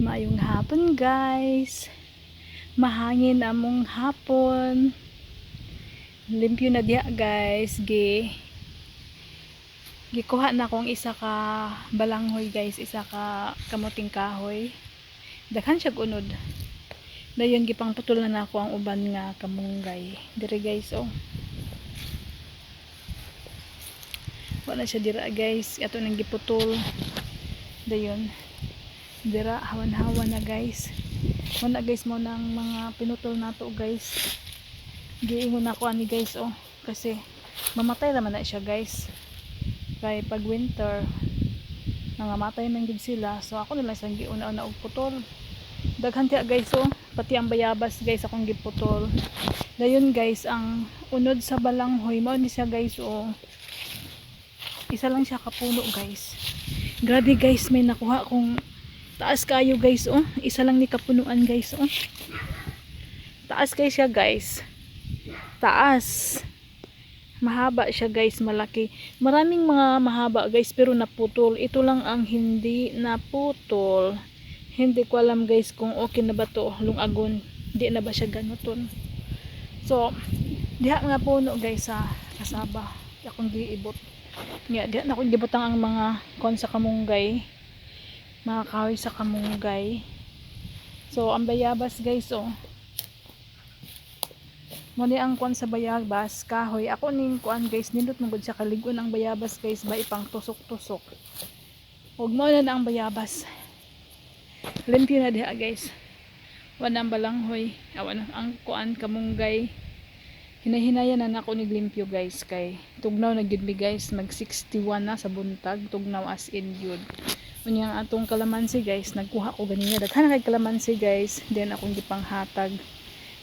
Maayong hapon guys. Mahangin among hapon. Limpyo na diha guys. Gi gikuha na akong isa ka balanghoy guys, isa ka kamuting kahoy. Daghan siya unod. Dayon gipang putol na nako ang uban nga kamunggay. Dire guys oh. Wala siya dira guys. Ato nang giputol. Dayon. Dira hawan-hawan na guys. Muna guys mo nang mga pinutol nato guys. Giingon ako ani guys oh. Kasi mamatay naman na siya guys. Kay pag winter nangamatay man gid sila. So ako na lang sang giuna-una og putol. Daghan tiya guys oh. Pati ang bayabas guys akong giputol. Dayon guys ang unod sa balanghoy mao ni siya guys oh. Isa lang siya kapuno guys. Grabe guys may nakuha kong taas kayo guys oh. Isa lang ni kapunuan guys oh. Taas kay siya guys. Taas. Mahaba siya guys, malaki. Maraming mga mahaba guys pero naputol. Ito lang ang hindi naputol. Hindi ko alam guys kung okay na ba to lungagon. Di na ba siya ganuton. So, diha nga puno guys sa kasaba. Akong giibot. Nga, diha na akong gibutang ang mga kon sa kamunggay. Mga kahoy sa kamunggay. So, ang bayabas guys oh. Muni ang kuan sa bayabas, kahoy. Ako ning kuan guys, nindot mo gud sa kaligon ang bayabas guys, ba ipang tusok-tusok. Huwag mo na na ang bayabas. Limpyo na diha guys. Wala ang balanghoy. Awan ang kuan kamunggay. Hinahinayan na nako ni limpyo guys kay tugnaw na gyud mi guys mag 61 na sa buntag tugnaw as in yun. Unyang atong kalamansi guys, nagkuha ko ganina. Daghan kay kalamansi guys, then akong gipanghatag.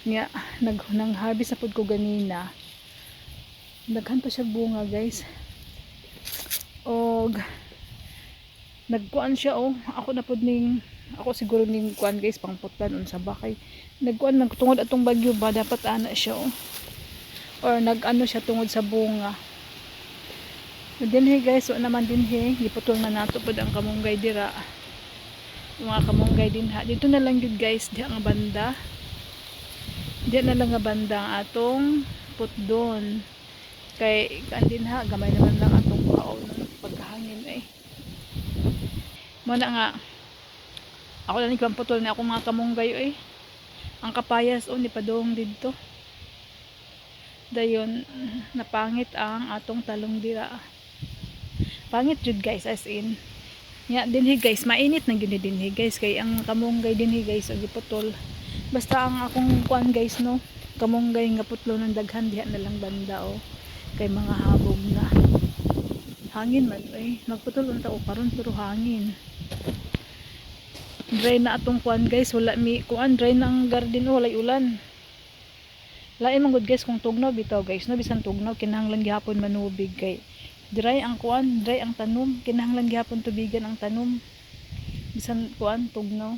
Nga nag nang harvest na pud ko ganina. Daghan pa siya bunga guys. Og nagkuan siya oh. Ako na pud ning ako siguro ning kuan guys pangputlan unsa ba kay. Nagkuan nagtungod atong bagyo ba? Dapat ana siya oh. Or nag-ano siya tungod sa bunga dinhi guys wa naman dinhi giputol na nato pud ang kamunggay dira mga kamunggay din ha dito na lang yun guys diha nga banda Diyan na lang nga banda ang atong putdon. Kay kandin ha, gamay naman lang atong kaon ng pagkahangin eh. Muna nga, ako lang ikang putol na akong mga kamunggay eh. Ang kapayas o ni padong dito. Dayon, napangit ang atong talong dira. Pangit jud guys as in. Nya dinhi guys, mainit na gyud dinhi guys kay ang kamunggay dinhi guys og giputol. Basta ang akong kuan guys no kamunggay nga putlo ng daghan diha na lang banda o kay mga habog na. Hangin man eh nagputol unta o karon pero hangin. Dry na atong kuan guys wala mi kuan dry na ang garden o walay ulan. Lain man gud guys kung tugnaw bitaw guys no bisan tugnaw kinahanglan gihapon manubig kay dry ang kuan dry ang tanom. Kinahanglan gihapon tubigan ang tanom. Bisan kuan tugnaw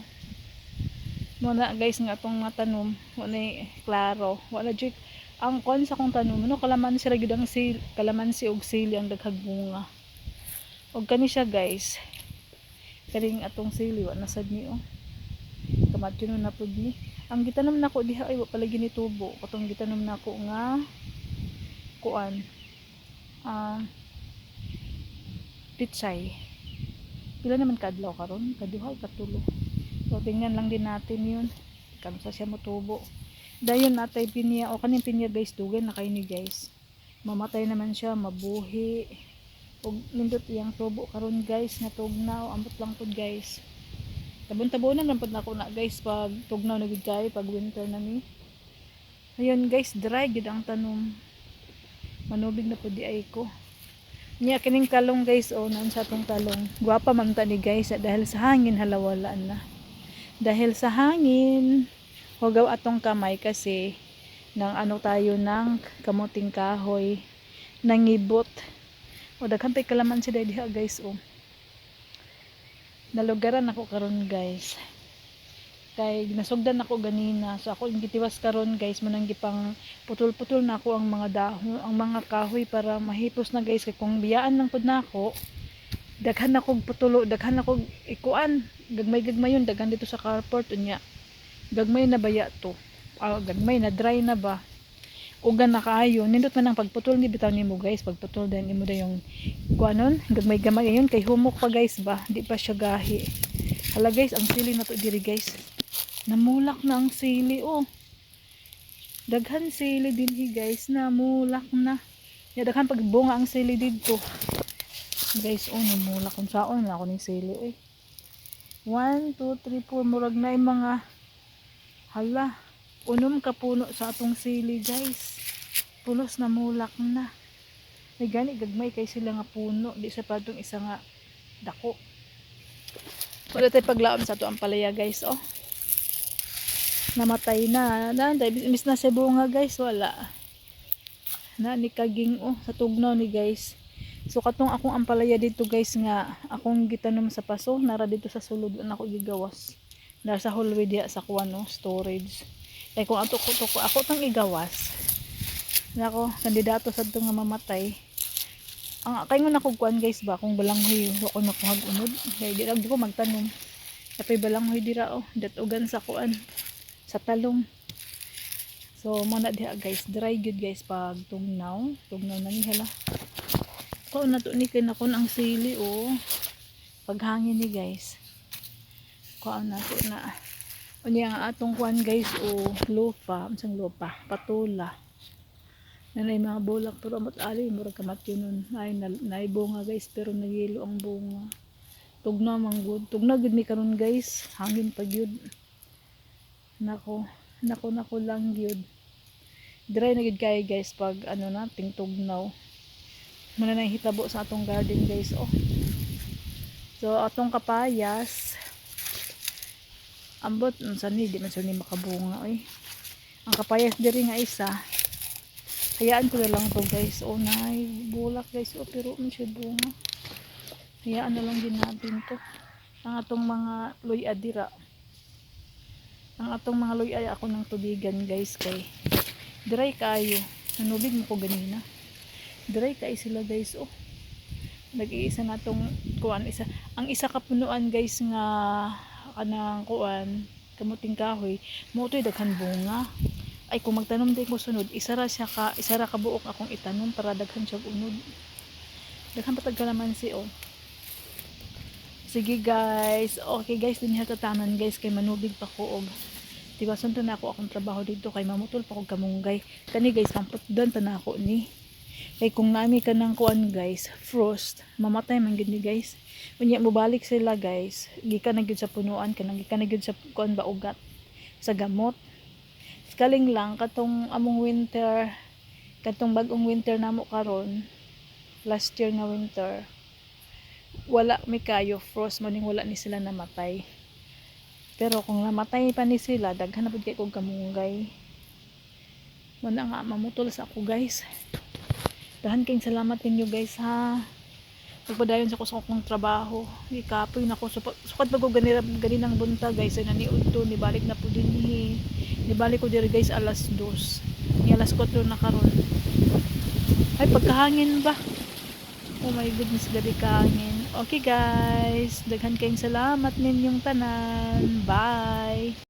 muna guys nga atong mga tanom wala klaro. Wala jud ang kon sa kong tanom no kalamansi ra gyud ang sil kalamansi og sili ang daghag bunga og kani siya guys karing atong sili wa nasad ni oh kamatyo na pud ni ang gitanom nako diha ay wa pala gini tubo. Katong gitanom nako nga kuan ah pitsay pila naman kadlaw karon kaduha katulo So, tingnan lang din natin yun. Kamsa siya motubo. Dayon natay pinya. O kaning pinya guys, dugay na kayo ni guys. Mamatay naman siya, mabuhi. O nindot iyang tubo karon guys, na tugnaw. Ambot lang pod guys. Tabon-tabonan lang pod nako na guys pag tugnaw na gud kay pag winter na ni. Ayun guys, dry gid ang tanom. Manubig na pod di ay ko. Nya kining talong guys, oh, nan sa tong talong. Guwapa man ta ni guys dahil sa hangin halawalaan na. Dahil sa hangin hugaw atong kamay kasi nang ano tayo ng kamuting kahoy nangibot. O daghan pa kalamansi diha guys oh. Nalugaran ako karon guys kay nasugdan ako ganina. So ako yung gitiwas karon guys manang gipang putol-putol na ako ang mga dahon ang mga kahoy para mahipos na guys. Kay kung biyaan lang pud nako daghan na kog putulo daghan na kog ikuan. Gagmay gagmay yun daghan dito sa carport unya. Gagmay na baya to? Ah, gagmay na dry na ba? Ugan na kaayo. Nindot man ang pagputol ni bitaw nimo guys. Pagputol din imo da yung kuanon gagmay gamay yun. Kay humok pa guys ba? Di pa siya gahi. Hala guys ang sili na to diri guys namulak na ang sili oh. Daghan sili din hi guys. Namulak na. Ya daghan pagbunga ang sili dito guys oh namulak. Kung saon na ako ni sili eh. 1 2 3 4 murag na yung mga hala unom ka puno sa atong sili guys. Pulos na mulak na. May gani gagmay kay sila nga puno. Di sa padong isa nga dako. Wala tayo paglaom sa ato ang palaya guys oh namatay na. Na dahil imbis na sa bunga guys wala. Na ni kaging oh sa tugnaw ni guys. So katong akong ampalaya dito guys nga akong gitanom sa paso nara dito sa sulod na ako gigawas. Nara sa hallway diya sa kuwan no storage. Kay kung ato ko ko ako tang igawas nako kandidato sa nga mamatay. Ang kay nga nako kuan guys ba kung balanghoy ako nakuhag unod kay di lang di ko magtanom. Kapay balanghoy dira oh datugan sa kuan sa talong. So mo na diha guys. Dry good guys pag tugnaw tugnaw na ni hala. Ko na to ni kay nakon ang sili oh. Paghangin ni guys. Ko na to na. Unya ang atong kuan guys o lupa. Unsang lupa? Patula na may mga bulak pero amot ali murag kamat yun. Nun ay na, naibunga guys pero nagilo ang bunga. Tugnaw man good tugnaw gud mi karon guys. Hangin pag yun nako nako nako lang yun. Dry na gid kay guys pag ano na tingtugnaw muna na yung hitabo sa atong garden guys oh. So atong kapayas. Ambot unsa ni di man ni makabunga oy. Ang kapayas diri nga isa. Hayaan ko na lang to guys. Oh nay bulak guys oh pero siya bunga. Hayaan na lang din natin to. Ang atong mga loy adira ang atong mga loy ay ako ng tubigan guys kay dry kayo. Nanubig mo ko ganina. Dry kay sila guys oh. Nag-iisa na tong kuan isa. Ang isa ka punuan guys nga kanang kuan kamuting kahoy mo to'y daghan bunga. Ay kung magtanom din ko sunod isara siya ka isara ka buok akong itanom para daghan siya unod. Daghan patag kalamansi oh sige guys. Okay guys din tatanan guys kay manubig pa ko og diba sunto na ako akong trabaho dito kay mamutol pa ko kamunggay. Kani guys pampot doon pa na ako ni. Kay kung nami ka ng kuan guys frost mamatay man gid ni guys. Unya mo balik sila guys. Gikan na gyud sa punuan kanang gikan na gyud sa kuan ba ugat sa gamot. Kaling lang katong among winter katong bagong winter namo karon last year nga winter wala may kayo frost maning wala ni sila namatay. Pero kung namatay pa ni sila daghan na pud kay kog kamunggay. Mo nga mamutol sa ako guys. Dahan kayong salamat ninyo guys ha. Pagpadayon sa kusong kong trabaho. Di kapoy na ko. Sukat, sukat bago ganira ganinang bunta guys ay naniud to nibalik na po din ni nibalik ko diri guys alas 2 ni alas 4 na karon. Ay pagkahangin ba? Oh my goodness gabi kahangin okay guys. Daghan kayong salamat ninyong tanan. Bye